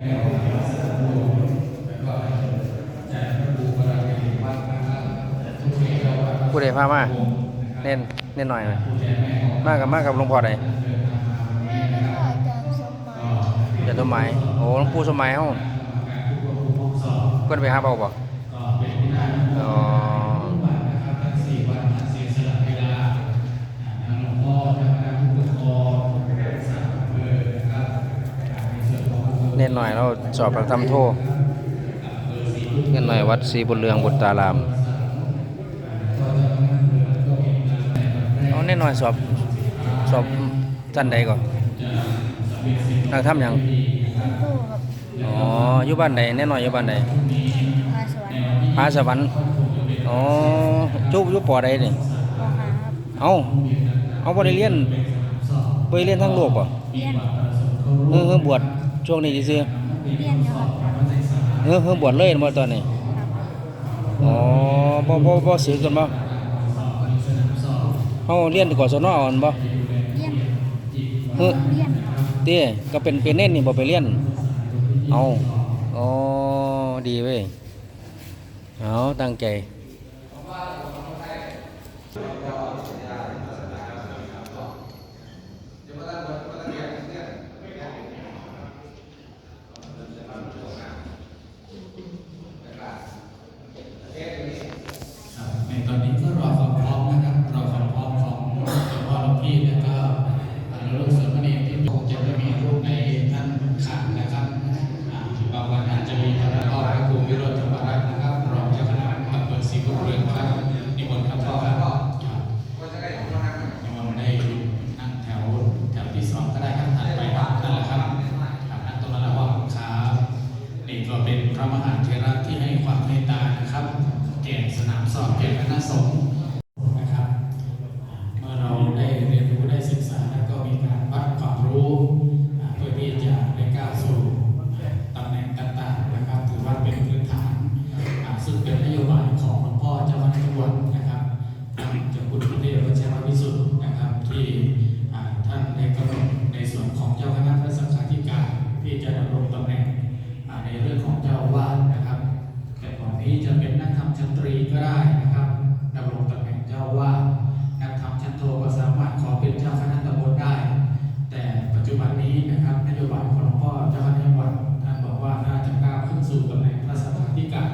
ผู้ใดพามาเน้นเน้นหน่อยหน่อยมากับมากับหลวงพ่อใดแม่ไม่ขอจากสมัยจะต้นไม้โอ้หลวงปู่สมัยเฮาเพิ่นไปหาเบาบ่อ๋ สอบพระธรรมโทเน้นหน่อยวัดศรีบุญเรืองบุตรารามเอาเน้นหน่อยสอบสอบท่านใดก่อนนักทำหยังตู้ครับอ๋ออยู่บ้านใดแน่นอนอยู่บ้านใดพาสวรรค์พาสวรรค์อ๋อจุบอยู่ปอใดนี่มหาครับเอาเอาบ่ได้เรียนบ่ได้เรียนทั้งโลกบ่เรียนเออเฮอบวชช่วงนี้ซื่อ เรียนอยู่ครับๆเออเฮอบวชเลยบ่ตอนนี้ครับอ๋อบ่บ่บ่ซื้อกันบ่เฮาเรียนกศนอ่อนบ่เรียนเฮ้อเรียนครับเต้ก็เป็นเป็นเน้นนี่บ่ไปเรียนเอาอ๋อดีเว้ยเอาตั้งใจ ในตอนนี้ก็รอความพร้อมนะครับ รอความพร้อมของหลวงพ่อหลวงพี่แล้วก็ลูกเสือมณีที่คงจะไม่มีรูปในท่านขันนะครับอ่าบางวันอาจจะมีพระพ่อพระครูวิโรจน์ธรรมรัตน์นะครับ รองเจ้าคณะอำเภอศรีบุญเรืองครับนิมนต์ครับพ่อครับครับนิมนต์ได้นั่งแถวแถวที่สองก็ได้ครับถัดไปครับนั่นแหละครับครับนั่งตรงนั้นแหละว่าครับนี่ก็เป็นพระมหาเถระที่ให้ความเมตตานะครับ แก่สนามสอบแก่คณะสงฆ์นะครับ เมื่อเราได้เรียนรู้ได้ศึกษาแล้วก็มีการวัดความรู้ เพื่อที่จะได้ก้าวสู่ตำแหน่งต่างๆนะครับถือว่าเป็นพื้นฐานซึ่งเป็นนโยบายของหลวงพ่อเจ้าคณะจังหวัดนะครับท่านเจ้าคุณพระเดชพระเจ้าวิสุทธิ์นะครับ ที่ท่านได้กำหนดในส่วนของเจ้าคณะพระสังฆาธิการที่จะดำรงตำแหน่งในเรื่องของเจ้าวาส ชั้นตรีก็ได้นะครับดำรงตำแหน่งเจ้าอาวานักธรรมชั้นโทก็สามารถขอเป็นเจ้าคณะตำบลได้ แต่ปัจจุบันนี้นะครับนโยบายของหลวงพ่อเจ้าคณะจังหวัดท่านบอกว่าน่าจะก้าวขึ้นสู่ตำแหน่งพระสังฆาธิการ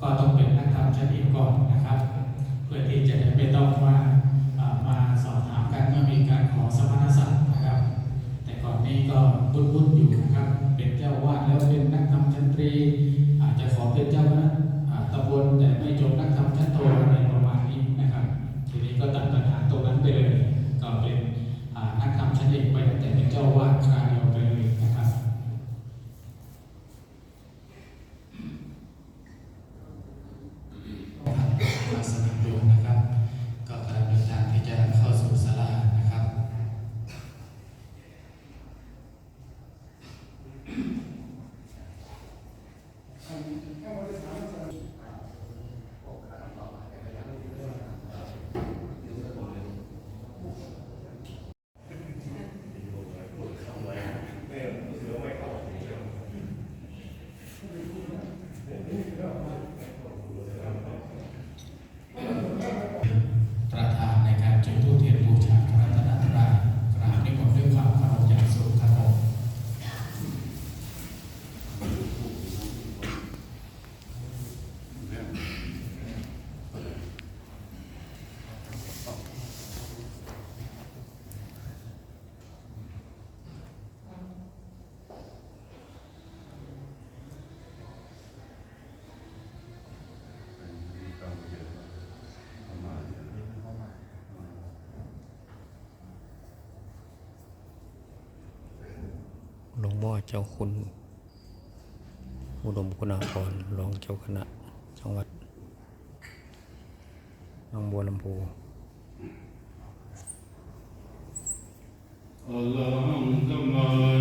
ก็ต้องเป็นนักธรรมชั้นเอกก่อนนะครับ เพื่อที่จะได้ไม่ต้องมาอ่ามาสอบถามกันเมื่อมีการขอสมณศักดิ์นะครับ แต่ก่อนนี้ก็บุญๆอยู่นะครับ เป็นเจ้าอาวาดแล้วเป็นนักธรรมชั้นตรี อาจจะขอเป็นเจ้าคณะอ่าตำบลแต่ไม่จบนักธรรมชั้นโทอะไรประมาณนี้นะครับ ทีนี้ก็ตัดปัญหาตรงนั้นไปเลย ก็เป็นอ่านักธรรมชั้นเอกไปตั้งแต่เป็นเจ้าอาวาดคราวเดียวไปเลยนะครับ ลักษณะดูนะครับ ก็กำลังเดินทางที่จะเข้าสู่ศาลานะครับ ประธานในการจุดธูปเทียนบูชาพระรัตนตรัยกราบนิมนต์ด้วยความเคารพอย่างสูงครับผม หลวงพ่อ เจ้าคุณ อุดมคุณาพรรองเจ้าคณะ จังหวัดหนองบัวลำพูอะระหังสัมม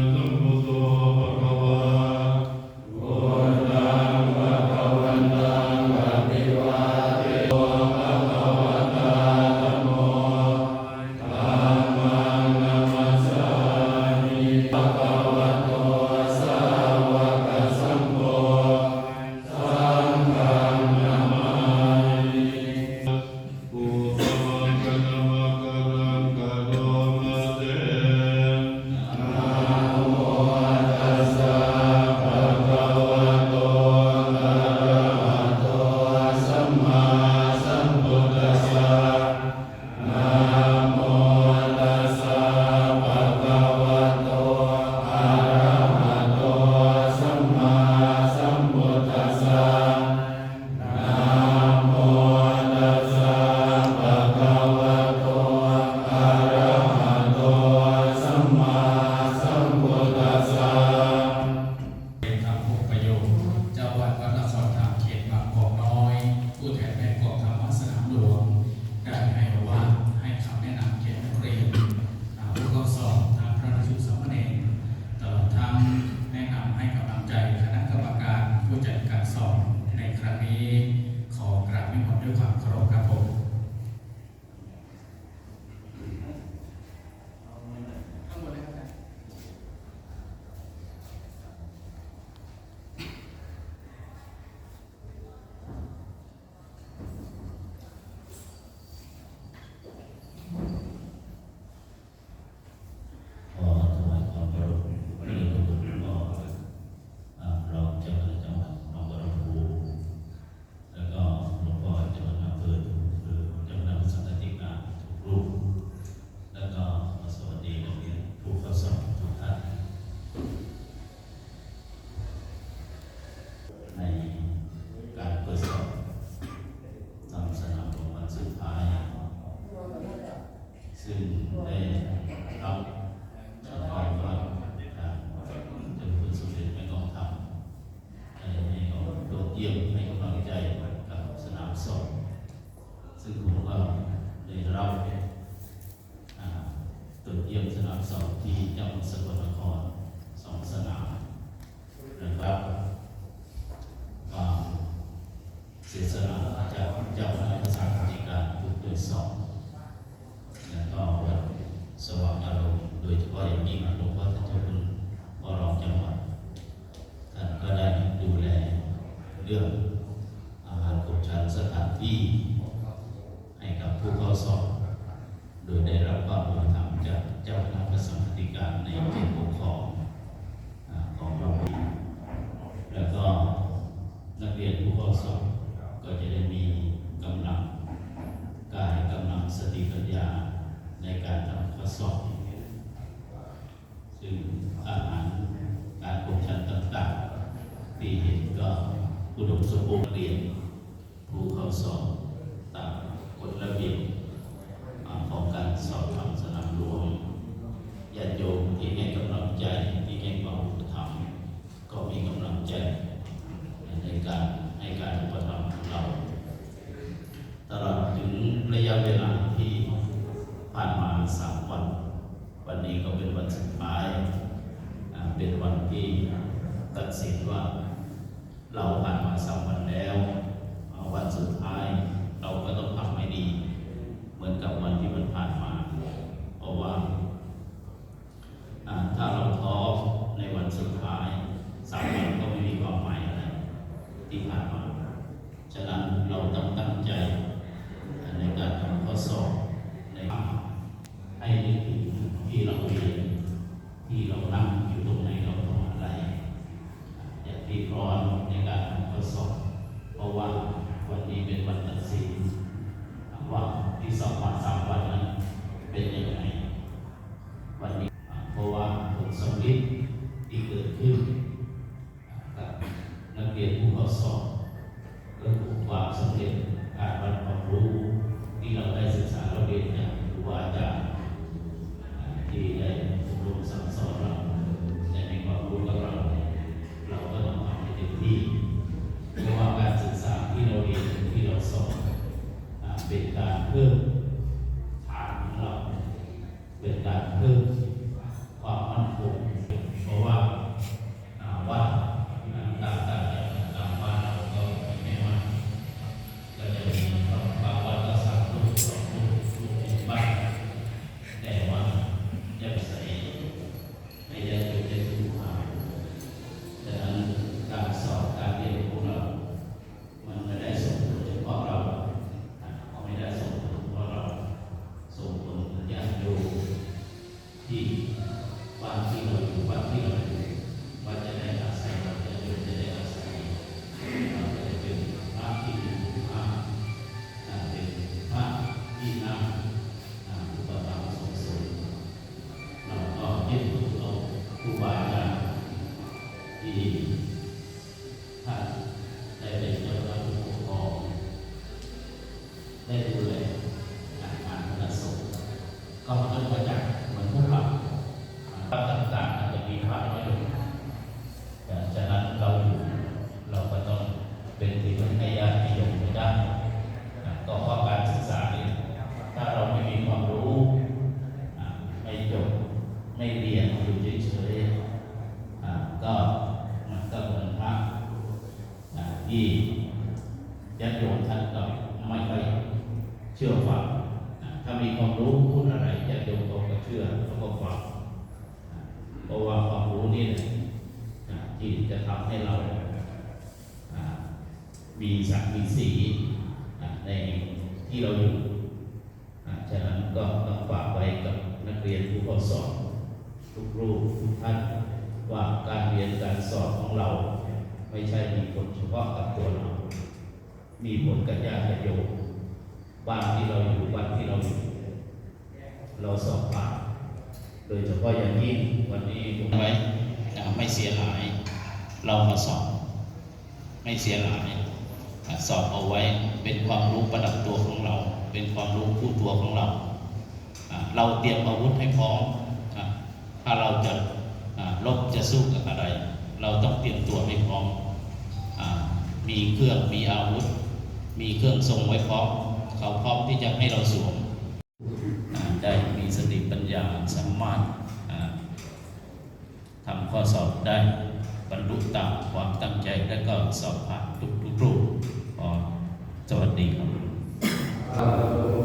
อุดมสมบูรณ์เรียนผู้เข้าสอบ มีศักมีสีในที่เราอยู่ฉะนั้นก็ต้องฝากไว้กับนักเรียนผู้เข้าสอบทุกรูปทุกท่านว่าการเรียนการสอบของเรา ไม่ใช่มีผลเฉพาะกับตัวเรา มีผลกับญาติโยมบ้านที่เราอยู่บ้านที่เราอยู่เราสอบผ่านโดยเฉพาะอย่างยิ่งวันนี้ผมไว้ไม่เสียหาย เรามาสอบ ไม่เสียหาย สอบเอาไว้เป็นความรู้ประดับตัวของเรา เป็นความรู้คู่ตัวของเรา เราเตรียมอาวุธให้พร้อมถ้าเราจะลบจะสู้กับอะไร เราต้องเตรียมตัวให้พร้อมมีเครื่องมีอาวุธ มีเครื่องทรงไว้พร้อมเขาพร้อมที่จะให้เราสวมได้มีสติปัญญาสามารถทำข้อสอบได้บรรลุตามความตั้งใจและก็สอบผ่านทุกๆรูป ขอสวัสดีครับ